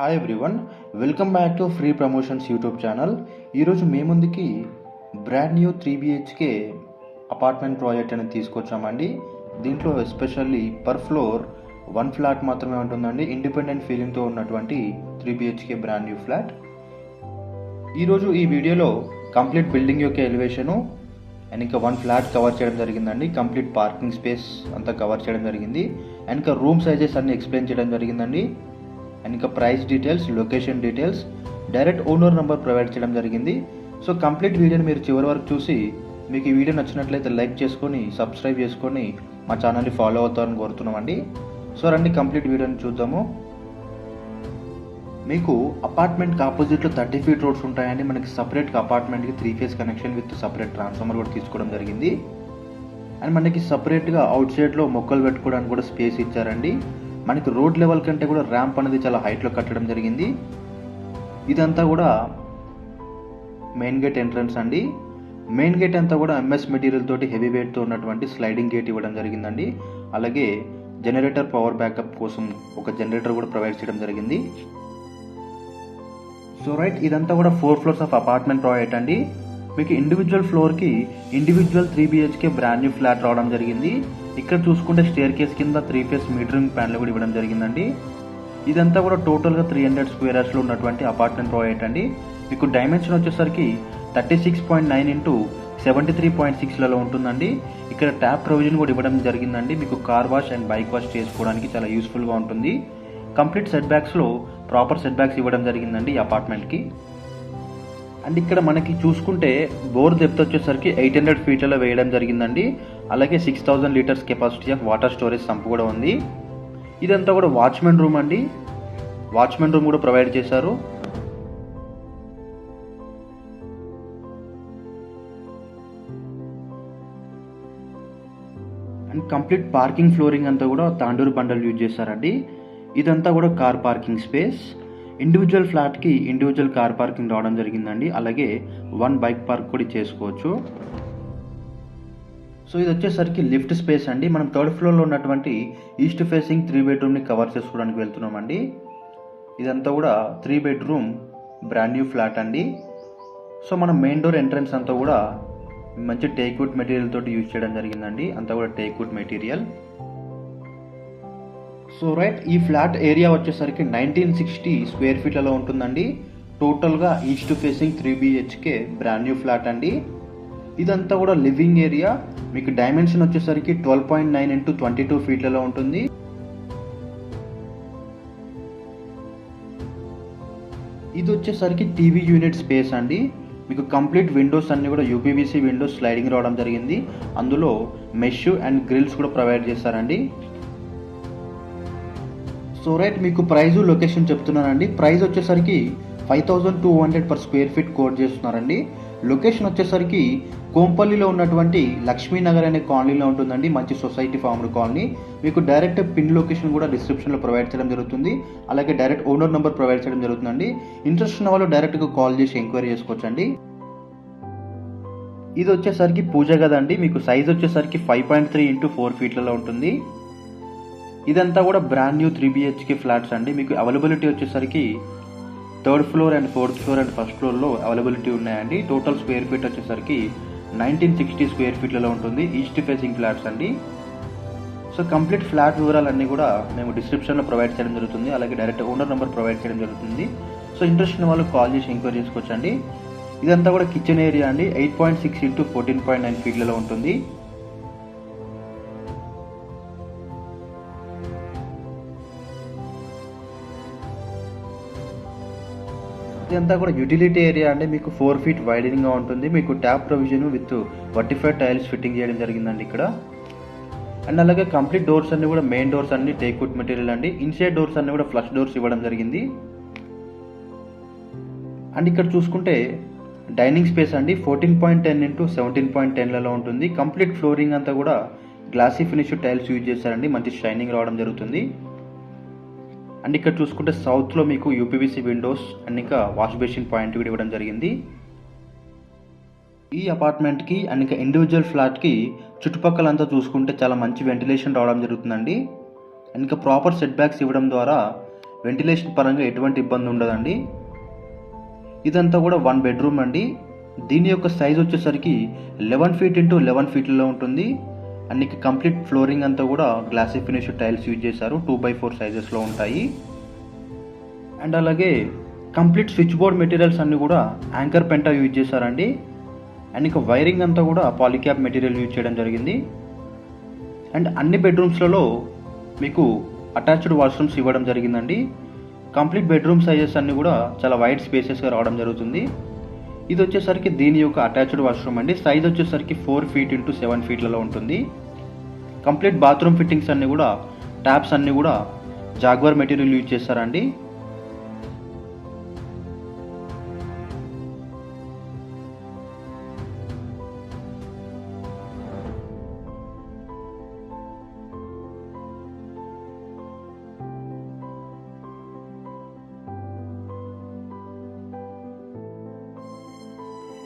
Hi everyone welcome back to free promotions YouTube channel ఈరోజు మీ ముందుకి brand new three BHK apartment project అనేది తీసుకొచ్చామండి. దీంట్లో especially per floor one flat మాత్రమే ఉంటుందండి. ఇండిపెండెంట్ ఫీలింగ్తో ఉన్నటువంటి three BHK brand new flat ఈరోజు ఈ వీడియోలో కంప్లీట్ బిల్డింగ్ యొక్క ఎలివేషను అండ్ ఇంకా వన్ ఫ్లాట్ కవర్ చేయడం జరిగిందండి. కంప్లీట్ పార్కింగ్ స్పేస్ అంతా కవర్ చేయడం జరిగింది. అండ్ ఇంకా రూమ్ సైజెస్ అన్ని ఎక్స్ప్లెయిన్ చేయడం జరిగిందండి. అండ్ ఇంకా price details location details direct owner number provide చేయడం జరిగింది. సో కంప్లీట్ వీడియోని మీరు చివరి వరకు చూసి మీకు ఈ వీడియో నచ్చినట్లయితే లైక్ చేసుకొని సబ్స్క్రైబ్ చేసుకొని మా ఛానల్ని ఫాలో అవుతారని కోరుతున్నామండి. సో రండి కంప్లీట్ వీడియోని చూద్దాము. మీకు అపార్ట్మెంట్కి ఆపోజిట్లో థర్టీ ఫీట్ రోడ్స్ ఉంటాయండి. మనకి సపరేట్గా అపార్ట్మెంట్కి three phase connection with separate transformer కూడా తీసుకోవడం జరిగింది. అండ్ మనకి సపరేట్గా అవుట్ సైడ్లో మొక్కలు పెట్టుకోవడానికి కూడా స్పేస్ ఇచ్చారండి. మనకి రోడ్ లెవెల్ కంటే కూడా ర్యాంప్ అనేది చాలా హైట్లో కట్టడం జరిగింది. ఇదంతా కూడా మెయిన్ గేట్ ఎంట్రన్స్ అండి. మెయిన్ గేట్ అంతా కూడా ఎంఎస్ మెటీరియల్ తోటి హెవీ వెయిట్తో ఉన్నటువంటి స్లైడింగ్ గేట్ ఇవ్వడం జరిగిందండి. అలాగే జనరేటర్ పవర్ బ్యాకప్ కోసం ఒక జనరేటర్ కూడా ప్రొవైడ్ చేయడం జరిగింది. సో రైట్ ఇదంతా కూడా four floors of apartment project అండి. మీకు ఇండివిజువల్ ఫ్లోర్కి individual three BHK brand new flat రావడం జరిగింది. ఇక్కడ చూసుకుంటే స్టేర్ కేస్ కింద త్రీ ఫేస్ మీటరింగ్ ప్యాన్లు కూడా ఇవ్వడం జరిగిందండి. ఇదంతా కూడా టోటల్గా త్రీ హండ్రెడ్ స్క్వేర్ యార్స్లో ఉన్నటువంటి అపార్ట్మెంట్ ప్రాజెక్ట్ అండి మీకు డైమెన్షన్ వచ్చేసరికి thirty six point nine into seventy three point సిక్స్లలో ఉంటుందండి. ఇక్కడ ట్యాప్ ప్రొవిజన్ కూడా ఇవ్వడం జరిగిందండి. మీకు car wash and bike wash చేసుకోవడానికి చాలా యూస్ఫుల్గా ఉంటుంది. కంప్లీట్ సెట్ బ్యాక్స్లో ప్రాపర్ సెట్ బ్యాక్స్ ఇవ్వడం జరిగిందండి ఈ అపార్ట్మెంట్కి అండ్ ఇక్కడ మనకి చూసుకుంటే బోర్ డెప్త్ వచ్చేసరికి ఎయిట్ హండ్రెడ్ ఫీట్లలో వేయడం జరిగిందండి. అలాగే six thousand litres capacity of water storage sump కూడా ఉంది. ఇదంతా కూడా వాచ్మెన్ రూమ్ అండి. వాచ్మెన్ రూమ్ కూడా ప్రొవైడ్ చేశారు. అండ్ కంప్లీట్ పార్కింగ్ ఫ్లోరింగ్ అంతా కూడా తాండూరు బండలు యూజ్ చేశారండి. ఇదంతా కూడా కార్ పార్కింగ్ స్పేస్ ఇండివిజువల్ ఫ్లాట్కి ఇండివిజువల్ కార్ పార్కింగ్ రావడం జరిగిందండి. అలాగే వన్ బైక్ పార్క్ కూడా చేసుకోవచ్చు. సో ఇది వచ్చేసరికి లిఫ్ట్ స్పేస్ అండి. మనం థర్డ్ ఫ్లోర్లో ఉన్నటువంటి ఈస్ట్ ఫేసింగ్ త్రీ బెడ్రూమ్ని కవర్ చేసుకోవడానికి వెళ్తున్నామండి. ఇదంతా కూడా three bedroom brand new flat అండి. సో మనం మెయిన్ డోర్ ఎంట్రన్స్ అంతా కూడా మంచి టేక్వుడ్ మెటీరియల్ తోటి యూజ్ చేయడం జరిగిందండి. అంతా కూడా టేక్వుడ్ మెటీరియల్ సో రైట్ ఈ ఫ్లాట్ ఏరియా వచ్చేసరికి నైన్టీన్ సిక్స్టీ స్క్వేర్ ఫీట్లలో ఉంటుందండి. టోటల్గా east facing three BHK brand new flat అండి. ఇదంతా కూడా లివింగ్ ఏరియా. మీకు డైమెన్షన్ వచ్చేసరికి twelve point nine into twenty two ఫీట్లలో ఉంటుంది. ఇది వచ్చేసరికి టీవీ యూనిట్ స్పేస్ అండి. మీకు కంప్లీట్ విండోస్ అన్ని కూడా యూపీవీసీ విండోస్ స్లైడింగ్ రావడం జరిగింది. అందులో మెష్ అండ్ గ్రిల్స్ కూడా ప్రొవైడ్ చేస్తారండి సో రైట్ మీకు ప్రైజు లొకేషన్ చెప్తున్నానండి. ప్రైస్ వచ్చేసరికి five thousand two hundred per square feet quote చేస్తున్నారండి. లొకేషన్ వచ్చేసరికి కోంపల్లిలో ఉన్నటువంటి లక్ష్మీనగర్ అనే కాలనీలో ఉంటుందండి మంచి సొసైటీ ఫార్మ్డ్ కాలనీ. మీకు డైరెక్ట్ పిన్ లొకేషన్ కూడా డిస్క్రిప్షన్లో ప్రొవైడ్ చేయడం జరుగుతుంది. అలాగే డైరెక్ట్ ఓనర్ నెంబర్ ప్రొవైడ్ చేయడం జరుగుతుందండి. ఇంట్రెస్ట్ ఉన్న వాళ్ళు డైరెక్ట్గా కాల్ చేసి ఎంక్వైరీ చేసుకోవచ్చండి. ఇది వచ్చేసరికి పూజ గదండి. మీకు సైజ్ వచ్చేసరికి five point three into four ఫీట్లలో ఉంటుంది. ఇదంతా కూడా brand new three BHK flats అండి. మీకు అవైలబిలిటీ వచ్చేసరికి third floor and fourth floor and first ఫ్లోర్లో అవైలబిలిటీ ఉన్నాయండి. టోటల్ స్క్వేర్ ఫీట్ వచ్చేసరికి నైన్టీన్ సిక్స్టీ స్క్వేర్ ఫీట్లలో ఉంటుంది. ఈస్ట్ ఫేసింగ్ ఫ్లాట్స్ అండి. సో కంప్లీట్ ఫ్లాట్ వివరాలన్నీ కూడా మేము డిస్క్రిప్షన్లో ప్రొవైడ్ చేయడం జరుగుతుంది. అలాగే డైరెక్ట్ ఓనర్ నెంబర్ ప్రొవైడ్ చేయడం జరుగుతుంది. సో ఇంట్రెస్ట్ ఉన్న వాళ్ళు కాల్ చేసి ఎంక్వైరీ చేసుకోవచ్చండి. ఇదంతా కూడా కిచెన్ ఏరియా అండి. Eight point six into fourteen point nine ఫీట్లలో ఉంటుంది. ఇదంతా కూడా యూటిలిటీ ఏరియా అంటే మీకు ఫోర్ ఫీట్ వైడనింగ్గా ఉంటుంది. మీకు tap provision with vitrified tiles fitting చేయడం జరిగిందండి ఇక్కడ. అండ్ అలాగే కంప్లీట్ డోర్స్ అన్ని కూడా మెయిన్ డోర్స్ అన్ని టేక్వుడ్ మెటీరియల్ అండి. ఇన్సైడ్ డోర్స్ అన్ని కూడా ఫ్లష్ డోర్స్ ఇవ్వడం జరిగింది. అండ్ ఇక్కడ చూసుకుంటే డైనింగ్ స్పేస్ అండి. Fourteen point ten into seventeen point టెన్లలో ఉంటుంది. కంప్లీట్ ఫ్లోరింగ్ అంతా కూడా గ్లాసీ ఫినిష్ టైల్స్ యూజ్ చేశారండి. మంచి షైనింగ్ రావడం జరుగుతుంది. అండ్ ఇక్కడ చూసుకుంటే సౌత్లో మీకు యూపీవీసీ విండోస్ అండ్ ఇంకా వాష్ బేసిన్ పాయింట్ కూడా ఇవ్వడం జరిగింది. ఈ అపార్ట్మెంట్కి అండ్ ఇంకా ఇండివిజువల్ ఫ్లాట్కి చుట్టుపక్కలంతా చూసుకుంటే చాలా మంచి వెంటిలేషన్ రావడం జరుగుతుందండి. అండ్ ఇంకా ప్రాపర్ సెట్ బ్యాక్స్ ఇవ్వడం ద్వారా వెంటిలేషన్ పరంగా ఎటువంటి ఇబ్బంది ఉండదండి. ఇదంతా కూడా వన్ బెడ్రూమ్ అండి. దీని యొక్క సైజ్ వచ్చేసరికి లెవెన్ ఫీట్ ఇంటూ లెవెన్ ఫీట్లో ఉంటుంది. అండ్ కంప్లీట్ ఫ్లోరింగ్ అంతా కూడా గ్లాసీ ఫినిష్ టైల్స్ యూజ్ చేశారు. టూ బై ఫోర్ సైజెస్లో ఉంటాయి. అండ్ అలాగే కంప్లీట్ స్విచ్ బోర్డ్ మెటీరియల్స్ అన్నీ కూడా యాంకర్ పెంటా యూజ్ చేశారండి. అండ్ ఇంకా వైరింగ్ అంతా కూడా పాలిక్యాప్ మెటీరియల్ యూజ్ చేయడం జరిగింది. అండ్ అన్ని బెడ్రూమ్స్లలో మీకు అటాచ్డ్ వాష్రూమ్స్ ఇవ్వడం జరిగిందండి. కంప్లీట్ బెడ్రూమ్ సైజెస్ అన్నీ కూడా చాలా వైడ్ స్పేసెస్గా రావడం జరుగుతుంది. ఇది వచ్చేసరికి దీని యొక్క అటాచ్డ్ వాష్రూమ్ అండి. సైజ్ వచ్చేసరికి ఫోర్ ఫీట్ ఇంటూ సెవెన్ ఫీట్లలో ఉంటుంది. కంప్లీట్ బాత్రూమ్ ఫిట్టింగ్స్ అన్నీ కూడా ట్యాప్స్ అన్నీ కూడా జాగ్వర్ మెటీరియల్ యూజ్ చేస్తారండి.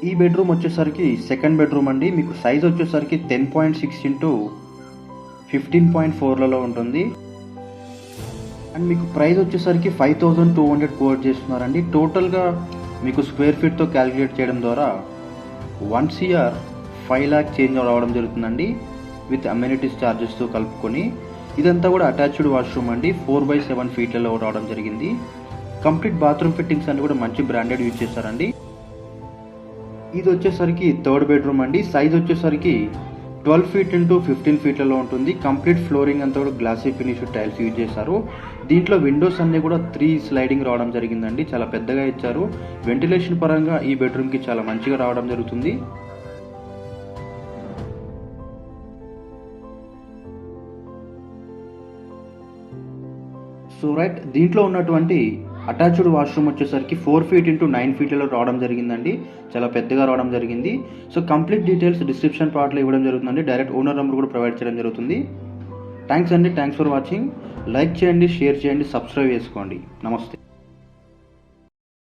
ఈ బెడ్రూమ్ వచ్చేసరికి సెకండ్ బెడ్రూమ్ అండి. మీకు సైజ్ వచ్చేసరికి ten point six into fifteen point ఫోర్లలో ఉంటుంది. అండ్ మీకు ప్రైస్ వచ్చేసరికి five thousand two hundred quote చేస్తున్నారండి. టోటల్గా మీకు స్క్వేర్ ఫీట్తో క్యాలిక్యులేట్ చేయడం ద్వారా one C R five lakh change రావడం జరుగుతుందండి. విత్ అమ్యూనిటీస్ ఛార్జెస్తో కలుపుకొని. ఇదంతా కూడా అటాచ్డ్ వాష్రూమ్ అండి. ఫోర్ బై సెవెన్ ఫీట్లలో రావడం జరిగింది. కంప్లీట్ బాత్రూమ్ ఫిట్టింగ్స్ అన్ని కూడా మంచి బ్రాండెడ్ యూజ్ చేస్తారండి ఇది వచ్చేసరికి థర్డ్ బెడ్రూమ్ అండి. సైజ్ వచ్చేసరికి ట్వెల్వ్ ఫీట్ ఇంటూ ఫిఫ్టీన్ ఫీట్లలో ఉంటుంది. కంప్లీట్ ఫ్లోరింగ్ అంతా కూడా గ్లాసీ ఫినిష్ టైల్స్ యూజ్ చేశారు. దీంట్లో విండోస్ అన్నీ కూడా త్రీ స్లైడింగ్ రావడం జరిగిందండి. చాలా పెద్దగా ఇచ్చారు. వెంటిలేషన్ పరంగా ఈ బెడ్రూమ్కి చాలా మంచిగా రావడం జరుగుతుంది. సో రైట్ దీంట్లో ఉన్నటువంటి అటాచ్డ్ వాష్రూమ్ వచ్చేసరికి ఫోర్ ఫీట్ ఇంటూ నైన్ ఫీట్లో రావడం జరిగిందండి. చాలా పెద్దగా రావడం జరిగింది. సో కంప్లీట్ డీటెయిల్స్ డిస్క్రిప్షన్ పార్ట్లో ఇవ్వడం జరుగుతుందండి. డైరెక్ట్ ఓనర్ నెంబర్ కూడా ప్రొవైడ్ చేయడం జరుగుతుంది. థ్యాంక్స్ అండి. Thanks for watching. లైక్ చేయండి షేర్ చేయండి సబ్స్క్రైబ్ చేసుకోండి. నమస్తే.